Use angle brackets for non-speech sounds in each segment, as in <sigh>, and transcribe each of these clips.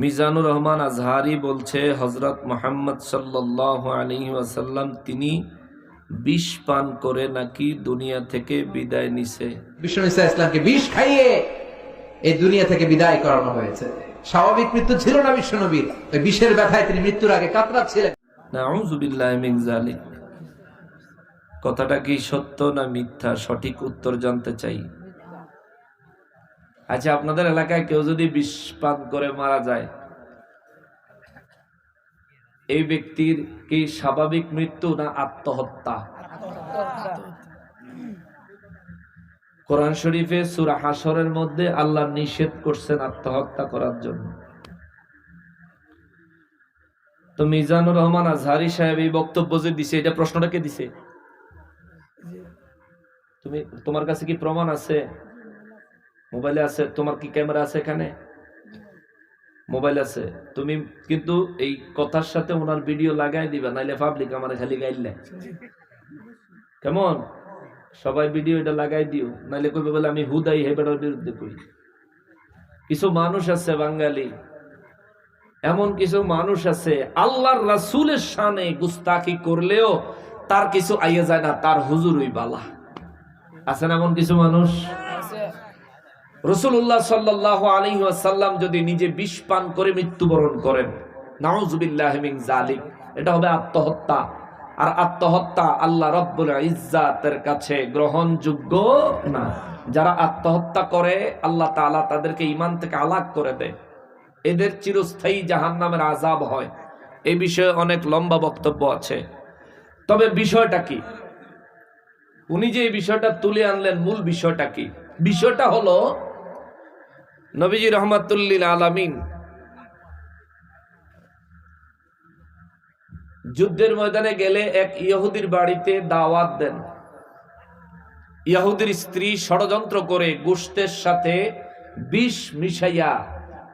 মিজানুর রহমান আজহারি বলছে হজরত মোহাম্মদ সাল্লাহ আলী ওয়াসাল্লাম তিনি বিষ পান করে নাকি দুনিয়া থেকে বিদায় নিছে? বিষ্ণু ইসা ইসলামকে বিষ খাইয়ে এই দুনিয়া থেকে বিদায় করানো হয়েছে। স্বাভাবিক মৃত্যু ছিল না বিশ্ব নবীর। ওই বিষের ব্যথায় তিনি মৃত্যুর আগে কাতরাচ্ছিলেন। কথাটা কি সত্য না মিথ্যা? সঠিক উত্তর জানতে চাই। আচ্ছা আপনাদের এলাকায় কেউ যদি বিষ পান করে মারা যায়, এই ব্যক্তির কি স্বাভাবিক মৃত্যু না আত্মহত্যা? কোরআন শরীফে সুরা হাসরের মধ্যে আল্লাহ নিষেধ করছেন আত্মহত্যা করার জন্য। তো মিজানুর রহমান আজহারি সাহেব এই বক্তব্য যে দিছে, এটা প্রশ্নটা কে দিছে? তুমি, তোমার কাছে কি প্রমাণ আছে? মোবাইলে আছে, তোমার কি ক্যামেরা আছে এখানে? মোবাইল আছে। তুমি কিন্তু এই কথার সাথে ওনার ভিডিও লাগাই দিবা, নাইলে পাবলিক আমার খালি গাইলে কেমন? সবাই ভিডিও এটা লাগাই দিও, নাইলে কইবে বলে আমি হুদাই হেবেটার বিরুদ্ধে কই। কিছু মানুষ আছে বাঙালি, এমন কিছু মানুষ আছে, আল্লাহর রাসূলের শানে গুস্তাকি করলেও তার কিছু আইয়ে যায় না, তার হুজুরই বালা। আছেন এমন কিছু মানুষ? রসুল্লাহ সাল্লাহ আলী সাল্লাম যদি নিজে বিষ পান করে মৃত্যুবরণ করেন নাউজুবিল্লাহ মিন জালিক এটা হবে আত্মহত্যা। আর আত্মহত্যা আল্লাহ রব্বুল ইজ্জাতের কাছে গ্রহণযোগ্য না। যারা আত্মহত্যা করে, আল্লাহ তাআলা তাদেরকে ইমান থেকে আলাগ করে দেয়। এদের চিরস্থায়ী জাহান নামের আজাব হয়। এ বিষয়ে অনেক লম্বা বক্তব্য আছে। তবে বিষয়টা কি? উনি যে এই বিষয়টা তুলে আনলেন, মূল বিষয়টা কি? বিষয়টা হলো নবীজি রহমাতুল্লিল আলামিন যুদ্ধের ময়দানে গেলে এক ইহুদির বাড়িতে দাওয়াত দেন। ইহুদির স্ত্রী ষড়যন্ত্র করে গোষ্ঠের সাথে বিষ মিশাইয়া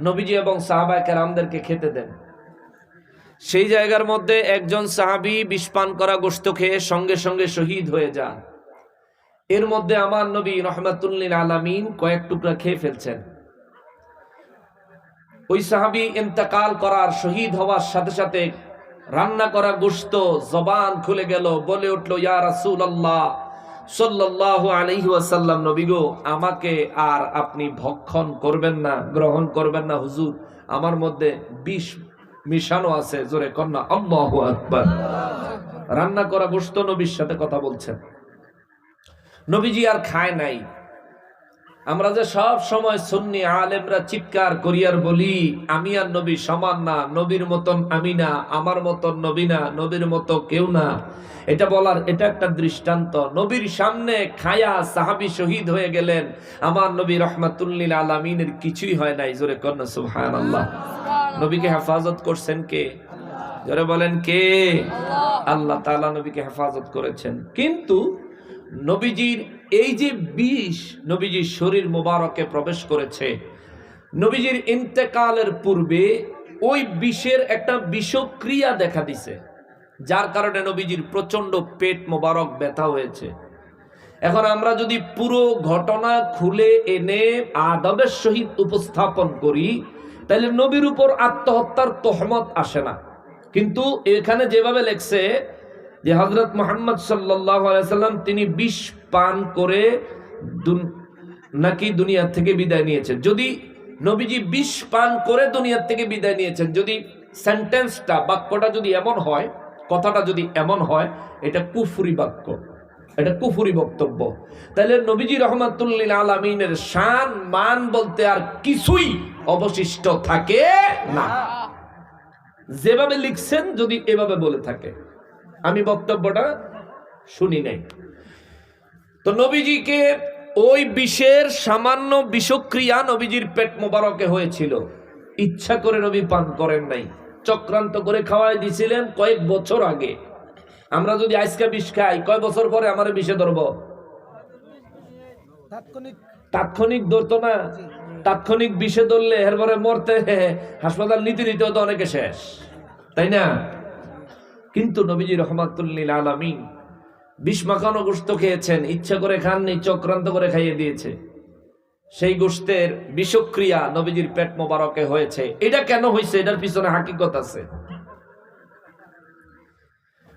নবীজি এবং সাহাবা কেরামদেরকে খেতে দেন। সেই জায়গার মধ্যে একজন সাহাবি বিষ পান করা গোষ্ঠ খেয়ে সঙ্গে সঙ্গে শহীদ হয়ে যান। এর মধ্যে আমার নবী রহমাতুল্লিল আলামিন কয়েক টুকরা খেয়ে ফেলছেন। ওই সাহাবি ইন্তেকাল করার শহীদ হওয়ার সাথে সাথে রান্না করা গোস্ত জবান খুলে গেল, বলে উঠল, ইয়া রাসূল আল্লাহ সাল্লাল্লাহু আলাইহি ওয়াসাল্লাম, নবী গো, আমাকে আর আপনি ভক্ষণ করবেন না, গ্রহণ করবেন না, হুজুর, আমার মধ্যে বিষ মিশানো আছে, জোরে কন্যা, আল্লাহু আকবার। রান্না করা গোস্ত নবীর সাথে কথা বলছেন। নবীজি আর খায় নাই। আমরা যে সব সময় সুন্নি আলেমরা চিৎকার করিয়ার বলি আমি আর নবী সমান না নবীর মতন আমি না আমার মতন নবী না নবীর মতো কেউ না। এটা বলার এটা একটা দৃষ্টান্ত। নবীর সামনে খায়া সাহাবি শহীদ হয়ে গেলেন। আমার নবী রহমাতুল্লিল আলমিনের কিছুই হয় নাই জোরে কন্যা সুহান আল্লাহ নবীকে হেফাজত করছেন কে? জোরে বলেন কে? আল্লাহ তাআলা নবীকে হেফাজত করেছেন। কিন্তু নবীজির এই যে বিষ নবীজির শরীর মোবারকে প্রবেশ করেছে, নবীজির ইন্তেকালের পূর্বে ওই বিষের একটা বিষক্রিয়া দেখা দিছে, যার কারণে নবীজির প্রচণ্ড পেট মোবারক ব্যথা হয়েছে। এখন আমরা যদি পুরো ঘটনা খুলে এনে আদবের সহিত উপস্থাপন করি, তাহলে নবীর উপর আত্মহত্যার তহমত আসে না। কিন্তু এখানে যেভাবে লেখছে যে হজরত মোহাম্মদ সাল্লাম তিনি বিষ পান করে নাকি দুনিয়ার থেকে বিদায় নিয়েছেন? যদি নবীজি বিষ পান করে দুনিয়ার থেকে বিদায় নিয়েছেন, যদি সেন্টেন্সটা বাক্যটা যদি এমন হয়, কথাটা যদি এমন হয়, এটা কুফুরি বাক্য। এটা কুফুরি বক্তব্য। তাহলে নবীজি রহমাতুল্লিল আলমিনের শান, মান বলতে আর কিছুই অবশিষ্ট থাকে না। যেভাবে লিখছেন, যদি এভাবে বলে থাকে। আমি বক্তব্যটা শুনি নাই। তো নবীজিকে ওই বিষের সামান্য বিষক্রিয়া নবীজির পেট মোবারকে হয়েছিল। ইচ্ছা করে নবী পান করেন নাই। চক্রান্ত করে খাওয়াই দিছিলেন কয়েক বছর আগে। আমরা যদি আজকে বিষ খাই কয় বছর পরে আমার বিষে ধরব? তাৎক্ষণিক। তাৎক্ষণিক ধরতো না। তাৎক্ষণিক বিষে ধরলে এরপরে মরতে <laughs> হাসপাতাল নীতি নিতে হতো অনেকে শেষ। তাই না? কিন্তু নবীজি রহমাতুল্লিল আলামিন বিষ মাখানো গোস্ত খেয়েছেন, ইচ্ছা করে খাননি, চক্রান্ত করে খাইয়ে দিয়েছে। সেই গোষ্ঠের বিষক্রিয়া নবীজির পেট মোবারকে হয়েছে। এটা কেন হয়েছে এটার পিছনে হাকিকত আছে।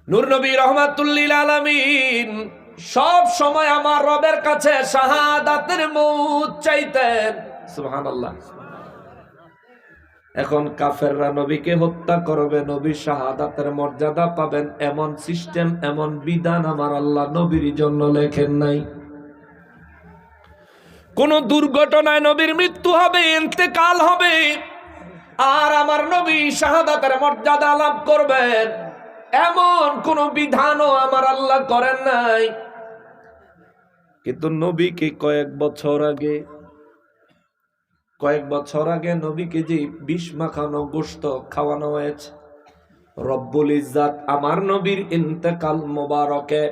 নূর নবী রহমাতুল্লিল আলামিন সব সময় আমার রবের কাছে শাহাদাতের মৌত চাইতেন। সুবহানাল্লাহ। এখন কাফেররা নবীকে হত্যা করবে নবী শাহাদাতের মর্যাদা পাবেন। এমন সিস্টেম এমন বিধান আমার আল্লাহ নবীর জন্য লেখেন নাই। কোন দুর্ঘটনায় নবীর মৃত্যু হবে, ইন্তেকাল হবে, আর আমার নবী শাহাদাতের মর্যাদা লাভ করবেন। এমন কোন বিধানও আমার আল্লাহ করেন নাই। কিন্তু নবীকে কয়েক বছর আগে কয়েক বছর আগে নবীকে যে বিষ মাখানো গোস্ত খাওয়ানো হয়েছে, রব্বুল ইজ্জাত আমার নবীর ইন্তেকাল মোবারকে,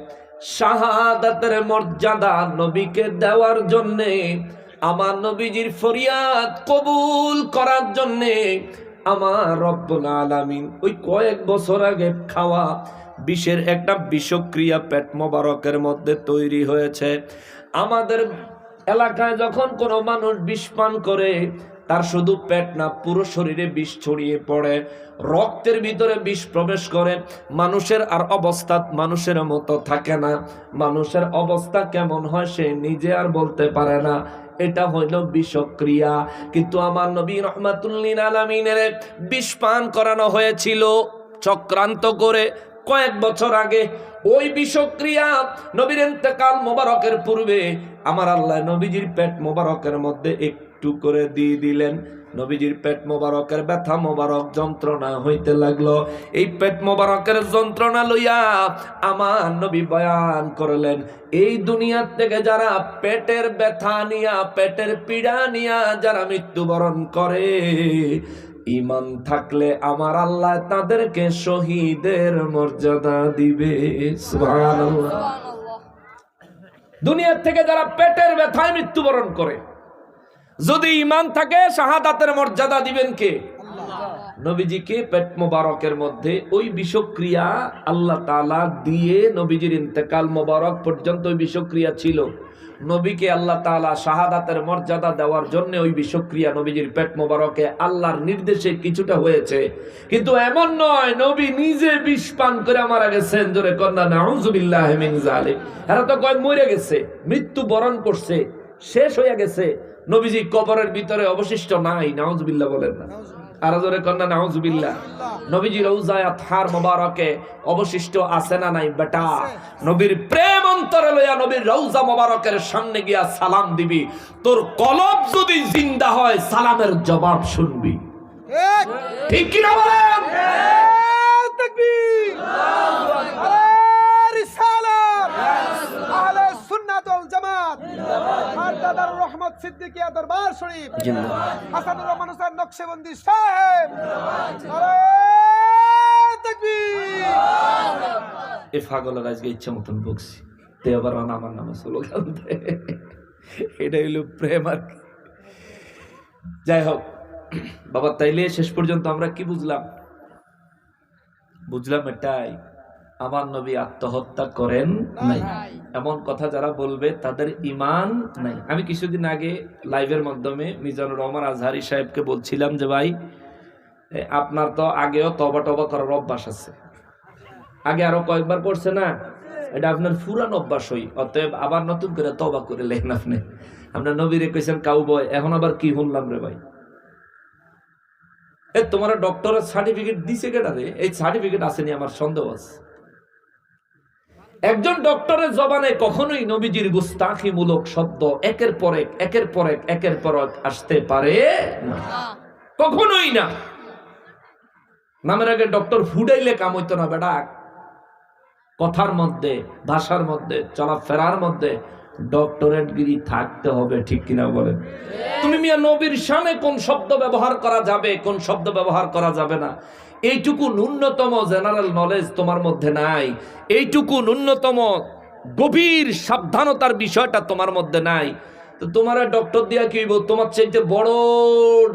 শাহাদাতের মর্যাদা নবীকে দেওয়ার জন্যে, আমার নবীজির ফরিয়াদ কবুল করার জন্যে আমার রব্বুল আলামিন ওই কয়েক বছর আগে খাওয়া বিষের একটা বিষক্রিয়া পেট মোবারকের মধ্যে তৈরি হয়েছে। আমাদের এলাকায় যখন কোনো মানুষ বিষ পান করে, তার শুধু পেট না, পুরো শরীরে বিষ ছড়িয়ে পড়ে। রক্তের ভিতরে বিষ প্রবেশ করে। মানুষের আর অবস্থা মানুষের মতো থাকে না। মানুষের অবস্থা কেমন হয় সে নিজে আর বলতে পারে না। এটা হইল বিষক্রিয়া। কিন্তু আমার নবী রহমাতুল্লিন আলমিনের বিষ পান করানো হয়েছিল চক্রান্ত করে কয়েক বছর আগে। ওই বিষক্রিয়া নবীর ইন্তেকাল মোবারকের পূর্বে আমার আল্লাহ নবীজির পেট মোবারকের মধ্যে একটু করে দিয়ে দিলেন। নবীজির পেট মোবারকের ব্যথা, মোবারক যন্ত্রণা হইতে লাগল। এই পেট মোবারকের যন্ত্রণা লইয়া আমার নবী বয়ান করলেন, এই দুনিয়ার থেকে যারা পেটের ব্যথা নিয়া, পেটের পীড়া নিয়া যারা মৃত্যুবরণ করে ইমান থাকলে আমার আল্লাহ তাদেরকে শহীদের মর্যাদা দিবে। সুবহানাল্লাহ। দুনিয়ার থেকে যারা পেটের ব্যথায় মৃত্যুবরণ করে যদি ইমান থাকে শাহাদাতের মর্যাদা দিবেন কে? নবীজিকে পেট মোবারকের মধ্যে। ওই বিষক্রিয়া আল্লাহ তালা দিয়ে নবীজির ইন্তেকাল মোবারক পর্যন্ত ওই বিষক্রিয়া ছিল। নবীকে আল্লাহ তাআলা শাহাদাতের মর্যাদা দেওয়ার জন্য ওই বিষক্রিয়া নবীজির পেট মোবারকে আল্লাহর নির্দেশে কিছুটা হয়েছে। কিন্তু এমন নয়, নবী নিজে বিষ পান করে মারা গেছেন, জোরে কন্যা নাউজুবিল্লাহ মিন এরা তো কয় মরে গেছে, মৃত্যু বরণ করছে, শেষ হয়ে গেছে। নবীজি কবরের ভিতরে অবশিষ্ট নাই নাউজুবিল্লাহ বলেন না। মোবারকে অবশিষ্ট আছে না নাই বেটা? নবীর প্রেম অন্তরে লয়া নবীর রৌজা মোবারকের সামনে গিয়া সালাম দিবি। তোর কলব যদি জিন্দা হয় সালামের জবাব শুনবি। ঠিক কিনা বলেন? তাকবীর। আল্লাহু আকবার। রহমত সিদ্দিকিয়া দরবার শরীফ। হাসানুর রহমান হোসেন সাহেব। এ আজকে ইচ্ছা মতন বকছি। তে আবার আমার নামে এটা হইল প্রেম আর যাই হোক বাবা তাইলে শেষ পর্যন্ত আমরা কি বুঝলাম? বুঝলাম এটাই। আমার নবী আত্মহত্যা করেন নাই। এমন কথা যারা বলবে, তাদের ইমান নাই। আমি কিছুদিন আগে লাইভের মাধ্যমে মিজানুর রহমান আজহারি সাহেবকে বলছিলাম যে, ভাই আপনার তো আগেও তবা টবা করার অভ্যাস আছে। আগে আরও কয়েকবার করছে না, এটা আপনার ফুরান অভ্যাস হই। অতএব আবার নতুন করে তবা করে লেন আপনি। আপনার নবীরে কইছেন কাউ বয় এখন আবার কি শুনলাম রে ভাই? এ, তোমার ডক্টরের সার্টিফিকেট দিছে কেটারে এই সার্টিফিকেট আসেনি, আমার সন্দেহ আছে। একজন ডক্টরের জবানে কখনোই নবীজির গুস্তাখি মূলক শব্দ একের পর এক, একের পর এক, একের পর এক আসতে পারে কখনোই না। নামের আগে ডক্টর ফুডাইলে কাম হইতো না, বেটা। কথার মধ্যে, ভাষার মধ্যে, চলাফেরার মধ্যে ডক্টরেট গিরি থাকতে হবে, ঠিক কিনা বলেন? তুমি মিয়া নবীর সামনে কোন শব্দ ব্যবহার করা যাবে, কোন শব্দ ব্যবহার করা যাবে না? এইটুকু ন্যূনতম জেনারেল নলেজ তোমার মধ্যে নাই। এইটুকু ন্যূনতম গভীর সাবধানতার বিষয়টা তোমার মধ্যে নাই। তো তোমার ডক্টর দিয়া কি? তোমার চাইতে বড়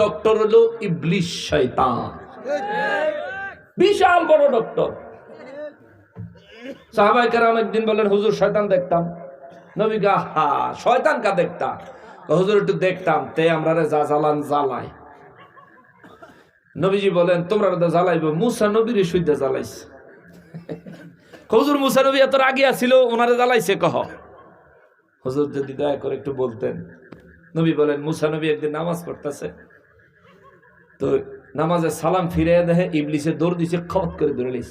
ডক্টর হলো ইবলিশ শয়তান। বিশাল বড় ডক্টর সাহাবাই কেরাম একদিন বলেন হুজুর, শয়তান দেখতাম। নবী গা, হা শয়তান কা দেখতাম হুজুর, একটু দেখতাম। তে আমরা যা জ্বালান নবীজি বলেন তোমরা জ্বালাইব। মুসা নবীর সুইদা জ্বালাইছে। হুজুর মুসা নবী এত আগে আসিল ওনারে জ্বালাইছে কহ। হুজুর যদি দয়া করে একটু বলতেন। নবী বলেন মুসা নবী একদিন নামাজ পড়তেছে তো নামাজে সালাম ফিরে দেখে ইবলিসে দৌড় দিছে খবত করে ধরে লিস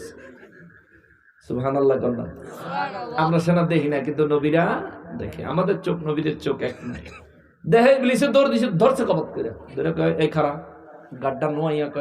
সুবহান আল্লাহ আমরা সেনা দেখি না কিন্তু নবীরা দেখে। আমাদের চোখ নবীদের চোখ এক নাই। দেখে ইবলিসে দৌড় দিছে ধরছে কবত করে। ধরে এই খারাপ గడ్డను ఆ యొక్క